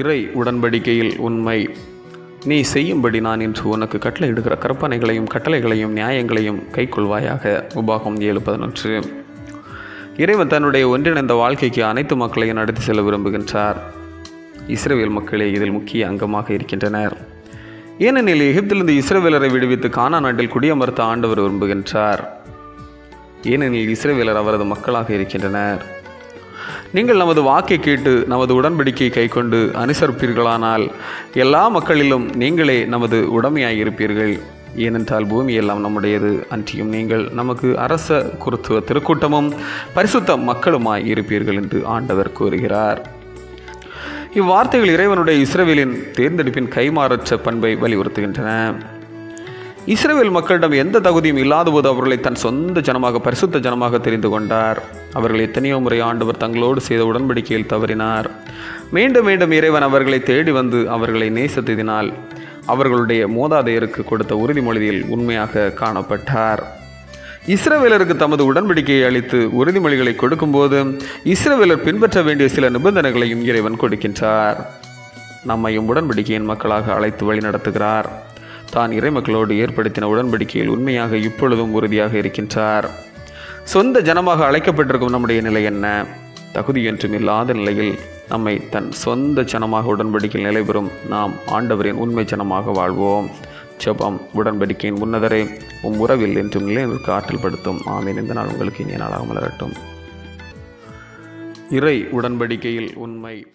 இறை உடன்படிக்கையில் உண்மை. நீ செய்யும்படி நான் இன்று உனக்கு கட்டளையிடுகிற கற்பனைகளையும் கட்டளைகளையும் நியாயங்களையும் கைக்கொள்வாயாக. உபாகம் ஏழு பதினொன்று. இறைவன் தன்னுடைய ஒன்றிணைந்த வாழ்க்கைக்கு அனைத்து மக்களையும் நடத்தி செல்ல விரும்புகின்றார். இஸ்ரேல் மக்களே இதில் முக்கிய அங்கமாக இருக்கின்றனர். ஏனெனில் எகிப்திலிருந்து இஸ்ரேவேலரை விடுவித்து கானா நாட்டில் குடியமர்த்த ஆண்டவர் விரும்புகின்றார். ஏனெனில் இஸ்ரேவேலர் அவரது மக்களாக இருக்கின்றனர். நீங்கள் நமது வாக்கை கேட்டு நமது உடன்படிக்கையை கைக்கொண்டு அனுசரிப்பீர்களானால் எல்லா மக்களிலும் நீங்களே நமது உடமையாய் இருப்பீர்கள் ஏனென்றால் பூமி எல்லாம் நம்முடையது அன்றியும் நீங்கள் நமக்கு அரச குருத்துவ திருக்கூட்டமும் பரிசுத்த மக்களுமாய் இருப்பீர்கள் என்று ஆண்டவர் கூறுகிறார். இவ்வார்த்தைகள் இறைவனுடைய இஸ்ரேவேலின் தேர்ந்தெடுப்பின் கைமாறற்ற பண்பை வலியுறுத்துகின்றன. இஸ்ரேவேல் மக்களிடம் எந்த தகுதியும் இல்லாதபோது அவர்களை தன் சொந்த ஜனமாக பரிசுத்த ஜனமாக தெரிந்து கொண்டார். அவர்கள் எத்தனையோ முறை ஆண்டவர் தங்களோடு செய்த உடன்படிக்கையில் தவறினார். மீண்டும் மீண்டும் இறைவன் அவர்களை தேடி வந்து அவர்களை நேசத்தினால் அவர்களுடைய மோதாதையருக்கு கொடுத்த உறுதிமொழியில் உண்மையாக காணப்பட்டார். இஸ்ரவேலருக்கு தமது உடன்படிக்கையை அளித்து உறுதிமொழிகளை கொடுக்கும்போது இஸ்ரவேலர் பின்பற்ற வேண்டிய சில நிபந்தனைகளையும் இறைவன் கொடுக்கின்றார். நம்மையும் உடன்படிக்கையின் மக்களாக அழைத்து வழிநடத்துகிறார் தான் இறைமக்களோடு ஏற்படுத்தின உடன்படிக்கையில் உண்மையாக இப்பொழுதும் உறுதியாக இருக்கின்றார். சொந்த ஜனமாக அழைக்கப்பட்டிருக்கும் நம்முடைய நிலை என்ன? தகுதி என்றும் இல்லாத நிலையில் நம்மை தன் சொந்த ஜனமாக உடன்படிக்கையில் நிலைபெறும் நாம் ஆண்டவரின் உண்மை ஜனமாக வாழ்வோம். ஜபம் உடன்படிக்கையின் உன்னதரே உம் உறவில் என்றும் நிலைநிற்க ஆற்றல் படுத்தும் ஆமீன். இந்த நாள் உங்களுக்கு இனிய நாளாக மலரட்டும். இறை உடன்படிக்கையில் உண்மை